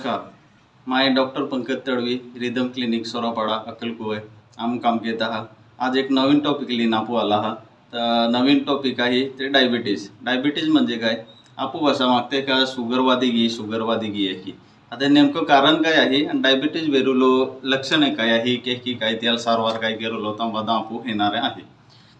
नमस्कार my doctor Pankaj Tadvi rhythm clinic Sorapada अक्कलकुवे. आम काम घेत आहात. आज एक नवीन टॉपिक लिहिन आपू आला हा. तर नवीन टॉपिक आहे ते डायबिटीज डायबिटीज म्हणजे काय? आपू भाषा मागते का शुगरवादी घे शुगरवादी घे आहे की आता नेमकं कारण काय आहे आणि डायबिटीज वेरुलो लक्षणे काय आहे की की काय त्याला सारवार काय केलो तर बदा आपू येणारे आहे.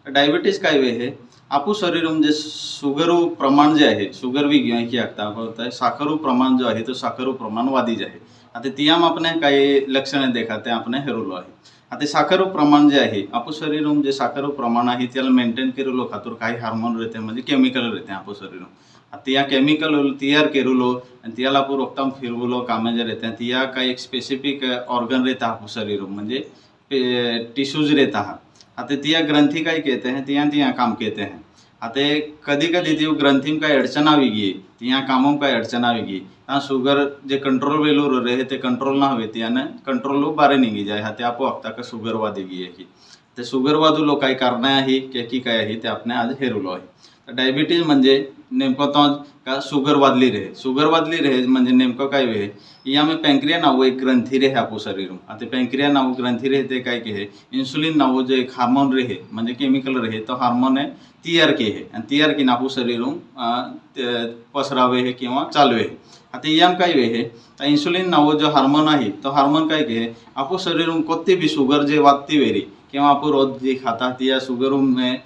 डायबिटीज काय वे हे? आपू शरीर म्हणजे शुगर प्रमाण जे आहे शुगर बी घेऊन की आता होत साखरू प्रमाण जो आहे तो साखरू प्रमाण वादी जे आहे. आता तियाम आपण काही लक्षणे देखा ते आपण हेरवलो आहे. आता साखरू प्रमाण जे आहे आपू शरीर म्हणजे साखरू प्रमाण आहे त्याला मेंटेन केलेलो खातूर काही हार्मोन रहते म्हणजे केमिकल रहते आपू शरीर आता या केमिकल तयार केलेलो आणि त्याला आपू रोखताम फिरवलो कामे जे रहते तिया काही एक स्पेसिफिक ऑर्गन रहता आपू शरीर म्हणजे टिश्यूज रहता हा. तिया ही कहते हैं, तिया तिया काम कहते हैं। आता कधी कधी ती तो ग्रंथि का अड़चन आवी गई तिया कामों का अड़चन आवी गई ता हाँ, शुगर जो कंट्रोल वेलू रहे ते कंट्रोल ना हुए तिया ने कंट्रोल बारे नहीं गई जाए, हा आपको आपोआप ताका शुगर वादी गी ते सुगर वादूलो काही कारण आहे, की की काय आहे ते आज हेरवलो आहे. तर डायबिटीज़ म्हणजे नेमकं तो का शुगर वादली रहे? शुगर वादली रहे म्हणजे नेमकं काय वे या में पॅन्क्रिया नाव एक ग्रंथी रहे आपो शरीर आता पॅन्क्रिया नाव ग्रंथी रहे ते काय के है? इन्सुलिन नाव जो एक हार्मोन रहे, म्हणजे केमिकल रहे तो हार्मोन आहे तयार के है. तयार की आपू शरीर पसरावे हे किंवा चालवे हे. आता याम काय वे हे? तर इन्सुलिन नाव जो हार्मोन आहे तो हार्मोन काय के है? आपू शरीर कोणती भी शुगर जे वादती वेरी किंवा आपको रोज जी खाता तो ती सुगर में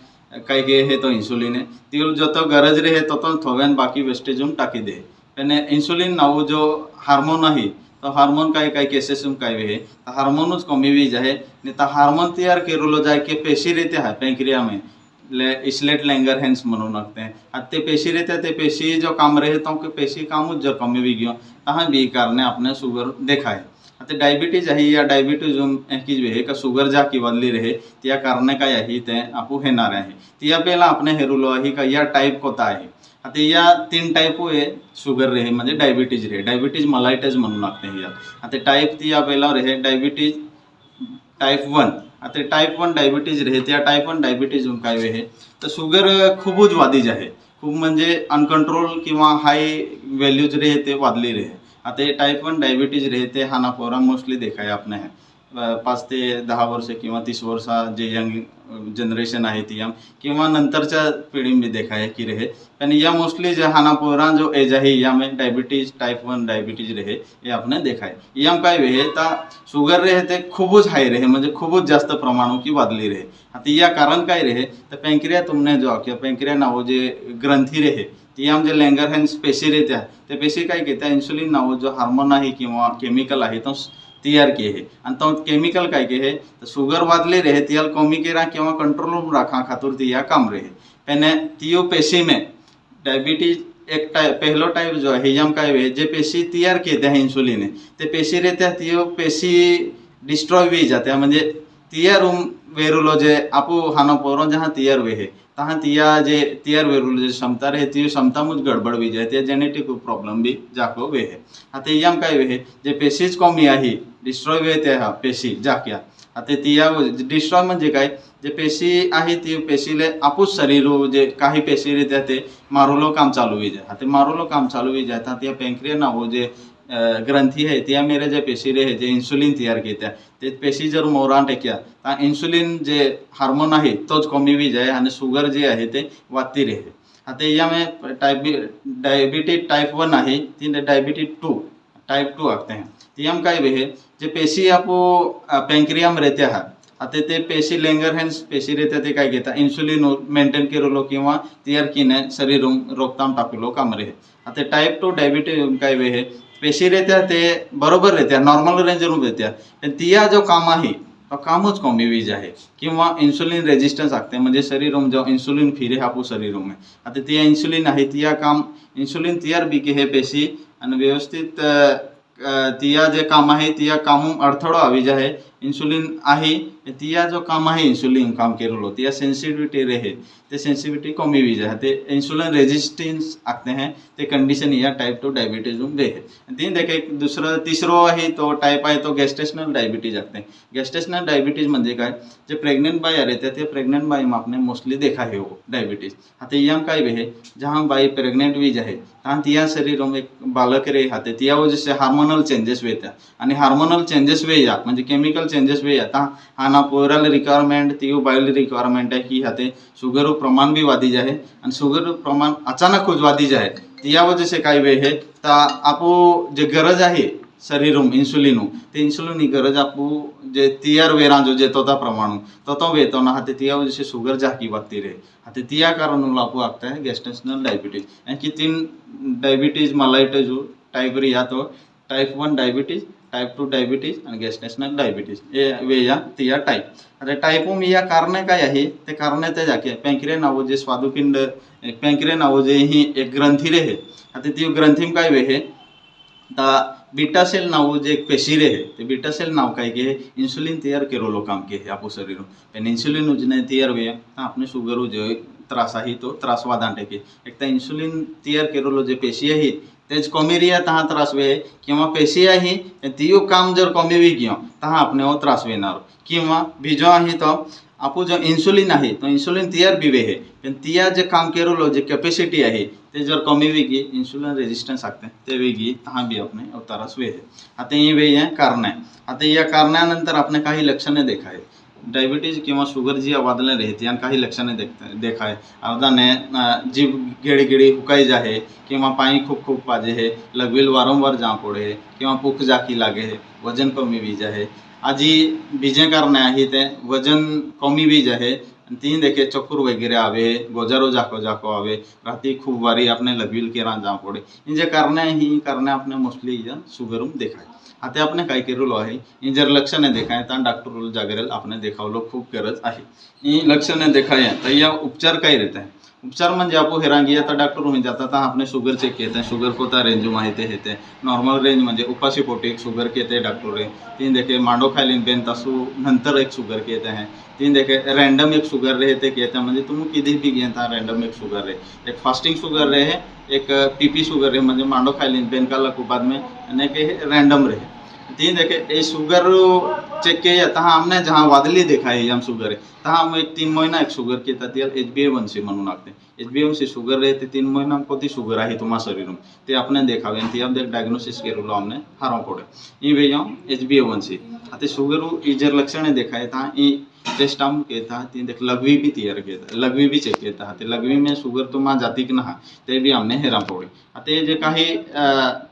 कई के है तो इन्सुलिन जो ती तो गरज रे हे तो, तो थोबेन बाकी वेस्टेज टाकी दे. इंसुलिन ना वो जो हार्मोन ही तो हार्मोन का काही केसेस है? तो हार्मोनच कमी भी तो जाए नहीं तो हार्मोन तैयार केलेलो जाए कि पेशी रहते हैं पैंक्रिया में। ले इसलेट लँगर हैंस मनो लागते हैं। अत्य पेशी रहते ते पेशी जो काम रहे तो पेशी कामच जो कमी भी घेऊन तो हा भी कारण अपने शुगर देखाय आता डायबिटीज़ आहे, या डायबिटीज़ की जे का शुगर जा की वाढली रहे, त्या कारणे काय आहे, ते आपू येणार आहे. त्या पहिला आपण हेरुलो आहे का, या टाईप कोता आहे. आता या तीन टाईप आहे शुगर रहे, म्हणजे डायबिटीज़ रहे. डायबिटीज़ मलायटस म्हणून लागते या आता टाईप ती पहिला रहे डायबिटीज़ टाईप वन आता टाईप वन डायबिटीज़ रहे, त्या टाईप वन डायबिटीज़ काय हे तर शुगर खूपच वादीज आहे खूप म्हणजे अनकंट्रोल किंवा हाय व्हॅल्यूज रहे, ते वादली रहे. आता हे टाईप वन डायबिटीज रहे ते हा ना पोरा मोस्टली देखाय आपण आहे पाच ते दहा वर्ष किंवा तीस वर्षा जे यंग जनरेशन आहे ती किंवा नंतरच्या पिढी देखाय की रहे. पण या मोस्टली जे हाना पोरा जो एज आहे या में डायबिटीज टाईप वन डायबिटीज रहे हे आपने देखाय. है याम काय वे ता शुगर रहे ते खूपच हाय रहे म्हणजे खूपच जास्त प्रमाण की वादली रहे. आता या कारण काय रहे तर पेंक्रिया तुमने जो किंवा पॅन्क्रिया नाव जे ग्रंथी रहे. ती आम जे लँगर हँड पेशी ते पेशी घेत्या इन्सुलिन नाव जो हार्मोन आहे किंवा केमिकल आहे तो तयार किए है तो केमिकल के है तो शुगर वादले रहे तियाल कमी केरा किंवा कंट्रोल राखा, खातूर तिया काम रहे पेने तियो पेशी में डायबिटीज़ एक टाइप पहलो टाइप जो है हिजम काय वे जे पेशी तयार किए हैं इंसुलिन है ते पेशी रहते हैं तियो पेशी डिस्ट्रॉय भी जाते हैं म्हणजे तिया रूम वेरुलो जे आपू हानो पोरो जहाँ तयार वे है। तहाँ तिया जे तयार वेरुलो जे क्षमता रहे ती क्षमता मुझ गड़बड़ भी जाए, त्या जेनेटिक प्रॉब्लम भी जाको वे है। आता याम काय वे है? जे पेशीज कमी आहे डिस्ट्रॉय वे ते हा पेशी, जाक्या। आता तिया डिस्ट्रॉय म्हणजे काय? जे पेशी आहे ती पेशीले आपूच शरीर जे काही पेशी रहत्या, ते मारुलो काम चालू होई जाए। आता मारुलो काम चालू होई जाए त्या पॅन्क्रिया नाव जे ग्रंथी आहे तिया मेरे जे पेशी रहे जे इन्सुलिन तयार घेत्या ते पेशी जर मोरान टेक्या तर इन्सुलिन जे हार्मोन आहे तोच कमी बी जाय आणि शुगर जे आहे ते वाती रे आता यामें टाइप डायबिटीज टाइप वन आहे ती डायबिटीज टू टाइप टू आखते हैं. तियम काय वे है जे पेशी आपो पेंक्रियाम रहते हा आता ते पेशी लेंगर हँड पेशी रहते ते काय घेता इन्सुलिन मेंटेन केलेलो किंवा तयार किने शरीर रोखताम टाकलो काम रे आता टाइप टू डायबिटीज काय वे हे पेशी रहत्या, ते बरोबर रहत्या नॉर्मल रेंज रूप रहत्या तिया जो काम है तो कामच कमी वीज है कि इन्सुलिन रेजिस्टन्स आगते हैं शरीर में जो इन्सुलिन फिरे शरीर में आता तिया इन्सुलिन है तिया काम इन्सुलिन तियार बीके है पेशी व्यवस्थित तिया जे काम है तिया काम अड़थड़ो आ जाए इन्सुलिन आहे तिया जो काम आहे इन्सुलिन काम केलेलो तिया सेन्सिटिव्हिटी रहे ते सेन्सिटिव्हिटी कमी वीज जाए ते इंसुलिन रेजिस्टेंस आखते हैं ते कंडीशन या टाइप टू डायबिटीज वे है तीन देखे एक दुसरं तिसरो आहे तो टाईप आहे तो गॅस्टेशनल डायबिटीज आखते हैं. गॅस्टेशनल डायबिटीज म्हणजे काय? जे प्रेग्नेंट बाई रहते ते प्रेग्नेंट बाई में आपने मोस्टली देखा है वो डायबिटीज आता यम काय वे है जहाँ बाई प्रेग्नेंट भी जाए तहाँ तिया शरीर में एक बालक रे हाते तिया वजह हार्मोनल चेंजेस वेत्या आणि हार्मोनल चेंजेस वे या म्हणजे केमिकल चेंजेस वे या तहाँ हाना पोरल रिक्वायरमेंट तियो बायोल रिक्वायरमेंट है की हाते शुगर प्रमाण भी वादी जाए आणि शुगर प्रमाण अचानक कुछ वादी जाए तिया वजह से काय वे है, ता आपो जे गरज आहे शरीरम इन्सुलिन ते इन्सुलिन ही गरज आपू जे तियार वेरा जो जे तोता प्रमाण तो तो वेतो ना हाते तिया वजह से शुगर जाकी बाती रहे। हाते तिया कारण आपू आगता है गैस्ट्रेशनल डायबिटीज़ यानी तीन डायबिटीज़ मालाइट जो टाइप री या तो type one diabetes type two diabetes आणि गॅस्ट्रेशनल डायबिटीज़ हे वे या तिया टाईप मी या कारणे काय आहे? ते कारणे ते जाके पँक्रे नावं जे स्वादुपिंड पँक्रे नावं जे ही एक ग्रंथी रे हे. आता ती ग्रंथीम काय वे हे? बीटा सेल नाव जे एक पेशी रे है. ते बीटा सेल नाव काय के इंसुलिन तयार केलेलो काम के है शरीर पण इंसुलिन उजने तयार वे ता आपने शुगर जो त्रास आहे तो त्रास वादांटे के. एक तर इन्सुलिन तयार केलेलो जे पेशी आहे तेच कमी रिया तहा त्रास वे किंवा पेशी आहे, तियो काम जर कमी वी किंवा तहा आपने हो त्रास वेणार किंवा बीजो आहे तो आपो जो इन्सुलिन आहे तो इन्सुलिन तयार बी वे है तिया जे काम केलेलो जे कॅपॅसिटी आहे, ते जर कमी वेगी इन्सुलिन रेजिस्टन्स लागते ते वेगी तहा बी आपने अवतारास वे है। आता ये वे आहे कारण आहे आता या कारणानंतर आपने लक्षणे देखाय डायबिटीज़ किंवा शुगर जी वादले रहती लक्षणे देखते देखाय. अवदाने जीभ गिड़ी गिड़ी हुकाई जाहे, किंवा पाणी खूप खूप पाजे है, लगविल वारंवार पडे किंवा भूक जाकी लागे है, वज़न कमी बी जाहे. आजी बीजे कारण आहे ते, वज़न कमी बी जाहे, आणि ती देखे चक्कर वगैरे आवे गोजारो जाको जाको आवे, राती खूप वारी आपने लगविल जा पडे. इन जे कारण ही कारण आपने मोस्टली शुगरून देखाय. आते अपने का रूल है जर देखा है तो डॉक्टर रोल अपने देखा देखावलो खूब गरज है लक्षण देखा है तो यह उपचार काय रहता है उपचार मज़े आपण हेरांगी आता डॉक्टर होऊन जातात था अपने शुगर चेक घेते शुगर को रेंज माहिती येते नॉर्मल रेंज मे उपाशी पोटी शुगर घेते डॉक्टर रेंज तीन देखे मांडो खाली बेन तासू नंतर एक शुगर के हैं तीन देखे रैंडम एक शुगर रहे थे कहते म्हणजे तुम्ही कि भी घेता रैंडम एक शुगर रहे एक फास्टिंग शुगर रहे एक पीपी शुगर रहे म्हणजे मांडो खाली बेन का लकू बाद में रैंडम रहे तीन देखे ये शुगर चेक किया, तहाँ हमने जहाँ वादली देखा है हम शुगर है तहाँ हम एक तीन महीना एक शुगर की था H B A one C म्हणून लागते H B A one C sugar रहे ते तीन महीना कोती शुगर आहे तुम्हा शरीर ते आपने देखा हुए ती अब डायग्नोसिस केलो हमने हारों पड़े ये वे H B A one C आता शुगर ई जर लक्षण देखा है तहाँ ई टेस्ट हम कहता है तीन देख लघवी भी तैयार कहता लघवी भी चेक कहता है ते लघवी में शुगर तुम्हा जाती की ना ते बी हमने हेरा पडे आता हे जे काही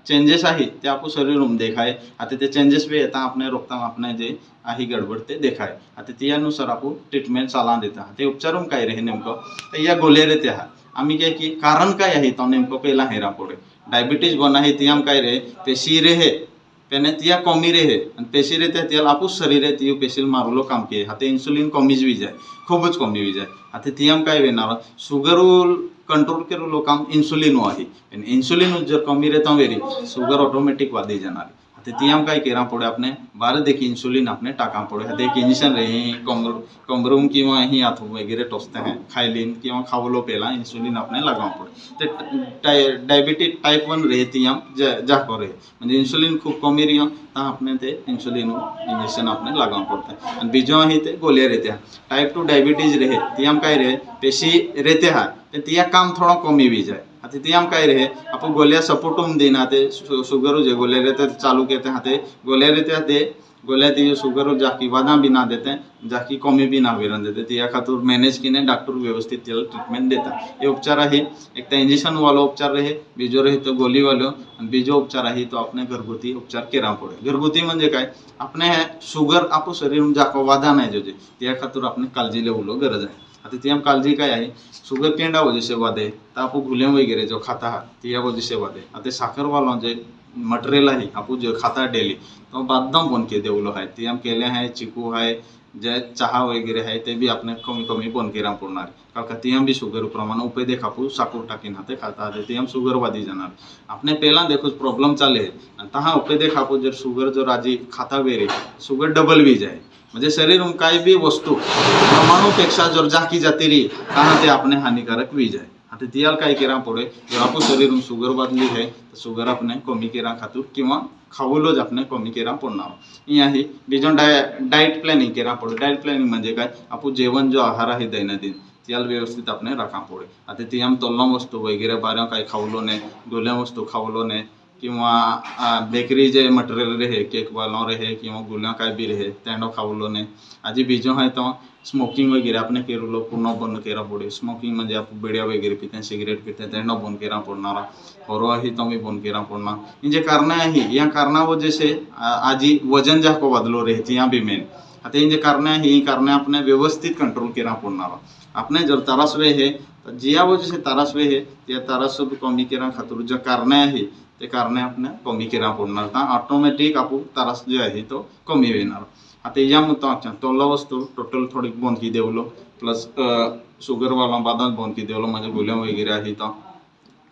चेंजेस आहे ते आपण शरीर देखाय आता ते चेंजेस बी येतात आपण रोखता आपण जे आहे गडबड ते देखाय आता त्यानुसार आपण ट्रीटमेंट चाला देता ते उपचारून काय रे हे नेमकं? तर या गोले रे ते हा आम्ही काय की कारण काय आहे तो नेमकं पहिला हेरा पडे डायबिटीज़ बन आहे ती आम काय रे? पेशी रे हे. पेने तिया कमी रहे आणि पेशी रे त्या, त्याला आपूच शरीर आहे ती पेशील मारलो काम के हाते इन्सुलिन कमीच बी जाय. खूपच कमी बी जाय. आता तियाम काय वेणार? शुगर कंट्रोल केलेलो काम इन्सुलिन आहे. पण इन्सुलिन जर कमी रहता वेरी शुगर ऑटोमेटिक वादी जाणार आता तियाम काय केरा पडे आपने, बारे देखी इन्सुलिन आपने टाका पडे। हाते एक इंजेक्शन रहे कमर कमरूम किंवा ही हाथ वगैरे टोचते हैं। खायलीन किंवा खावलो पेला इन्सुलिन आपने लगाव पडे। ते डायबिटीज़ टाइप वन रहे तियाम जाको रहे। म्हणजे इन्सुलिन खूप कमी रियो ता आपने ते इन्सुलिन इंजेक्शन आपने लगाव पडते आणि बीजो आहे ते रहते टाइप टू डायबिटीज़ रहे तियाम काय रहे, पेशी रहते हा ते तिया काम थोडं कमी बी जाय आता तियाम काय रहे आपण गोलिया सपोर्टून देना ते शुगर जे गोलिया रहते चालू कहते हैं ते गोलिया रहते ते गोलिया ती शुगर जाकी वादा भी ना देते, जाकी कमी भी ना विरन देते त्या खातर मॅनेज किने डॉक्टर व्यवस्थित त्याला ट्रीटमेंट देता. हे उपचार आहे, एक तर इंजेक्शन वालो उपचार रहे बीजो रहे तो गोली वालो बीजो उपचार आहे तो आपने घरगुती उपचार केला पडे. घरगुती काय, आपने शुगर आपू शरीर जाको वादा नाही जो त्या खातर आपने काळजी लेवलो गरज आहे. आता ती काळजी काय आहे? सुगर केंडा वजी सेवा दे तापू गुलेम वगैरे जो खाता आहात ती या सेवा दे. आता साखरवाला जे मटेरियल आहे आपू जे खाता डेली तो बादम बन के देवलो आहे. ती आम केले आहे चिकू आहे जे चहा वगैरे आहे ते बी आपण कमी कमी बन केराम पडणार कारण का ती आम बी शुगर प्रमाण उपे देखा आपण साखर टाकीन हाते खाता हाते ती आम शुगर वादी जाणार. आपने पहिला देखो प्रॉब्लम चाले. आणि तहा उपे देखा आपण जर शुगर जर आजी खाता वेरे शुगर डबल बी जाय म्हणजे शरीर काय बी वस्तू वस्तु पेक्षा जर जाकी जातीरी कारण ते अपने हानिकारक वीज आहे आता तियाला काय केला पुढे? जर आपण शरीर शुगर बादली आहे तर शुगर आपण कमी केरा खातू किंवा खावलोच आपण कमी केरा पडणार आहे बिजून डाय डाईट प्लॅनिंग केला पडो डाईट प्लॅनिंग म्हणजे काय? आपण जेवण जो आहार आहे दैनंदिन त्याला व्यवस्थित आपण राखा पडे आता तियाम तल्लम वस्तू वगैरे बारा काही खावलो नाही गोल्या वस्तू खाऊलो नाही किंवा बेकरी जे मटेरियल रहे केक वालों रहे किंवा गुल्या काय बी रहे, तेंडो खावलो ने। आजी बीजो है तो स्मोकिंग वगैरे आपने केरुलो पूर्ण बंद केरा पडे। स्मोकिंग म्हणजे आपण बिड्या वगैरे पिते सिगरेट पिते तेंडो बंद केरा पडणारा होरो ही तो मी बंद केरा पडणार ही जे कारण आहे या कारणा वजह से आ- आजी वज़न जाको वादलो रहे तिया बी मेन। आता ही कारण आहे ही कारण आपने व्यवस्थित कंट्रोल केरा पडणारा आपने जर तरासवे हे तर जिया वजह से तरासवे हे त्या तरास कमी केरा खातर, जे कारण आहे ते कारणे आपण कमी केला पडणार तर ऑटोमॅटिक आपण त्रास जो आहे तो कमी होणार आता यामुळे तोला वस्तू टोटल थोडी बंद की देवलो प्लस शुगरवाला बादाम बंद की देवलो म्हणजे गुल्या वगैरे आहे तो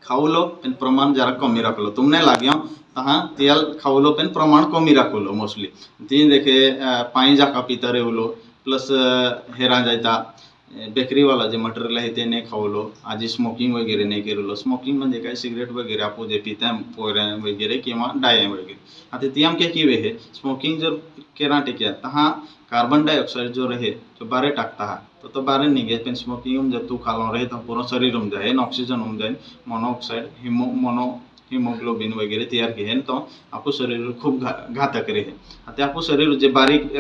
खावलो पण प्रमाण जरा कमी राखलो. तुमने लाग्या तहा तेल खावलो पण प्रमाण कमी राखलो मोस्टली ती देखे पाणी जाका पिता रेवलो प्लस हेरा जायता. बेकरीवाला जे मटेरियल आहे ते नाही खावलो आजी स्मोकिंग वगैरे नाही केलेलो. स्मोकिंग म्हणजे काय? सिगरेट वगैरे आपण जे पिता पोऱ्या वगैरे किंवा डाय वगैरे. आता ती आमके किवे हे स्मोकिंग जर केरा टिक्या तर हा कार्बन डाइऑक्साइड जो रहे जो बारे टाकता है. तो तो बारे निघे पण स्मोकिंग जब तू खालो रहे तो पूरा शरीर उम जाए ऑक्सीजन उम जाए मोनोऑक्साइड हिमो मोनो हिमोग्लोबिन वगैरे तयार घेन तो आपलं शरीर खूप घा, घातक रहे आता आपलं शरीर जे बारीक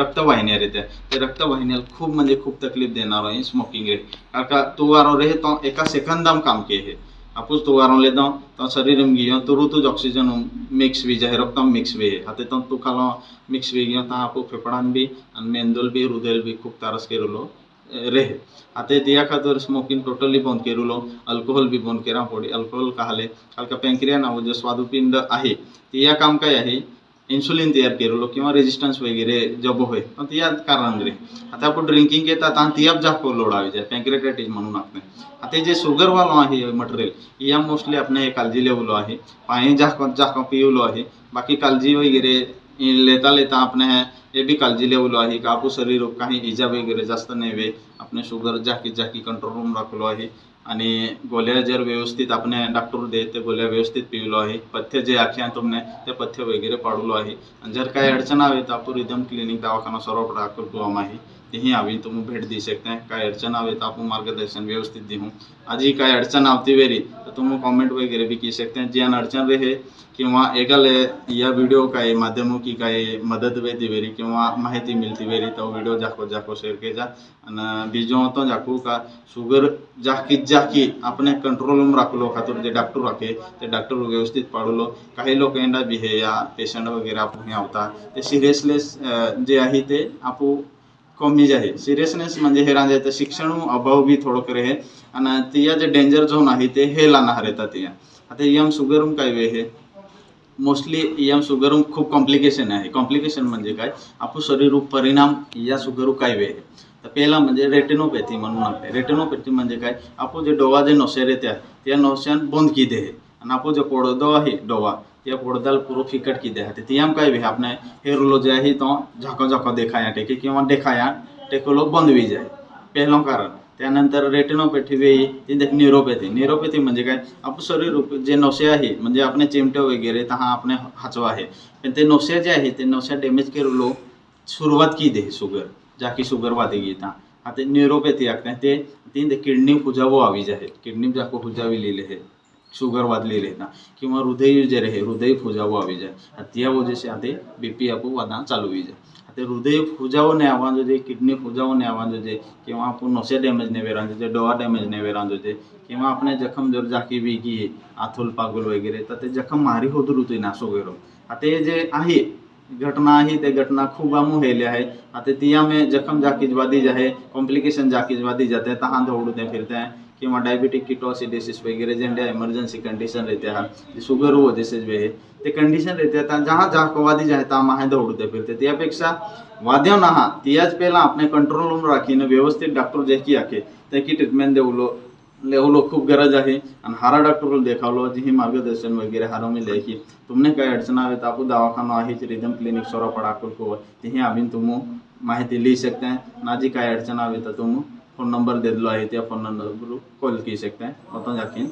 रक्तवाहिन्या रहत्या ते रक्तवाहिन्याला खूप म्हणजे खूप तकलीफ़ देणार आहे स्मोकिंग रे. कारण का तू वारो रहे तो एका सेकंदाम काम के है. आपण तो वारो ले दो तो शरीर में गियो तो ऋतु ऑक्सीजन मिक्स भी जाए रक्त मिक्स भी है हाते तो तू खालो मिक्स भी गियो ता आपू फेफड़ान भी मेंदूल भी हृदय भी खूब तारस केलेलो. रहे आते दिया खा तो स्मोकिंग टोटली बंद केलेलो अल्कोहल भी बंद केला पडे अल्कोहल काहले कारण का पॅनक्रिया नावं जो स्वादुपिंड आहे तिया काम का आहे इन्सुलिन तैयार तयार केलेलो किंवा रेजिस्टन्स वगैरह जब हो पण तिया कारण रे आता आपण ड्रिंकिंग येतात आणि तियाप जाको लोड आवे जाए पॅनक्रेटायटीज मनु आपण आते जे शुगर वालो आहे मटेरियल या मोस्टली आपण हे काळजी लेवलो आहे पाणी जाको जाको पिवलो आहे बाकी कालजी वगैरह लेता लेता अपने है हे बी काळजी है आहे कापूस रोग कहीं इजा वगैरह जास्त नहीं वे अपने शुगर जाकी जाकी कंट्रोल रूम राखलो आहे. आणि गोळ्या जर व्यवस्थित अपने डॉक्टर दे गोलिया व्यवस्थित पिवलो आहे. पथ्य जे आख्या तुमने ते पथ्य वगैरे लो आहे. जर का अडचण आवे तो आपण रिदम क्लिनिक दवाखाना सर्व राखल गुवाम आहे. तेही आवी तुम भेट दे सकते हैं का अडचण आवे तो आप मार्गदर्शन व्यवस्थित देऊ. आजी काय अडचण आवती वेरी तो तुम कमेंट वगैरह भी की सकते हैं। ज्ञान अड़चन रहे किंवा एकाले या वीडियो का व्हिडिओ काही माध्यमुकी काही मदत वेती वेरी किंवा माहिती मिलती वेरी तो वीडियो जाको जाको शेयर के जा। आणि बीजो तो जाको का शुगर जाकी जाकी अपने कंट्रोल में रख लो, खातर जो डॉक्टर रखे तो डॉक्टर व्यवस्थित पढ़ पाडलो काही लोक एंडा भी है या पेशेंट वगैरह आपको हे आवता ते सिरियसलेस जे आहे ते आपू कमी जे आहे. सिरियसनेस म्हणजे हे राहते तर शिक्षण अभाव बी थोडं करे हे. आणि तिया जे डेंजर झोन आहे ते हे लाना येतात तिया. आता यम शुगर काय वे हे? मोस्टली यम शुगर खूप कॉम्प्लिकेशन आहे. कॉम्प्लिकेशन म्हणजे काय? आपू शरीर परिणाम या शुगर काय वे तर पहिला म्हणजे रेटिनोपॅथी म्हणून आपले रेटिनोपॅथी म्हणजे काय? आपण जे डोवा जे नोशेर येत्या त्या नोशान बंद किदे हे. आणि आपण जे पोडदो आहे डोवा ये गोडदल पूरा फिकट किदे हते हम काय भी आपने हेरुलो जाही तो झको झको देखाया टेके किंवा देखाया टेकोलो बंद भी जाए। पहिलं कारण, त्यानंतर रेटिनोपॅथी भी ती देख न्यूरोपैथी न्यूरोपैथी म्हणजे काय आपलं शरीर जे नवसे है, म्हणजे आपण चिमटे वगैरह तर हा। आपण ते जे है ते नवसे डॅमेज केलेलो सुरुवात की दे शुगर, जाकी शुगर वादी घेता आता ते, तीन किडनी फुजावो आवी जे किडनी जाको फुजावी शुगर वादली लेता किंवा हृदय जे रहे हृदय फुजावो આવી જાય આ त्या वजह से आते बीपी आपू वादा चालू होई જાય ते हृदय फुजावो ने आवाज जे किडनी फुजावो ने आवाज जे किंवा आपण नसे डॅमेज ने वेरान जे डोळा डॅमेज ने वेरान जे किंवा આપણે જખમ જર જાકી વીગી આથોલ પાગોલ વગેરે तर ते जखम मारी होत ऋतू नासो वगैरे आता हे जे आहे घटना आहे ते घटना खूप आमू हेले आहे आता तिया में जखम जाकीज वादी जाहे कॉम्प्लिकेशन जाकीज वादी जाते तहां दौड़ते फिरते हैं कि डायबिटिक किटोसिडिसिस वगैरह जेंड्या इमरजेंसी कंडीशन रहते हैं शुगर वो डिसीज वे है, ते कंडीशन रहते हैं. जहाँ जहाँ को वादी जाए तहाँ माहे दौड़ते फिरते, त्यापेक्षा वाद्यो नहा तीज पहला अपने कंट्रोल रूम राखी व्यवस्थित डॉक्टर जे की आखे त्याकी ट्रीटमेंट देवलो लेवलो खूब गरज है आणि हारा देखा लो जी मार्गदर्शन वगैरह हारो मी लेखी तुमने कई अड़चन आए तो आपण दवाखाना आहेच रिदम क्लिनिक सोरा पडाकुल को ते अभी तुम तुम्ही ले सकते हैं ना जी कई अड़चन आए तो तुम फ़ोन नंबर दे दिलो थी फ़ोन नंबर कॉल की सकते हैं। मतलब जाकीन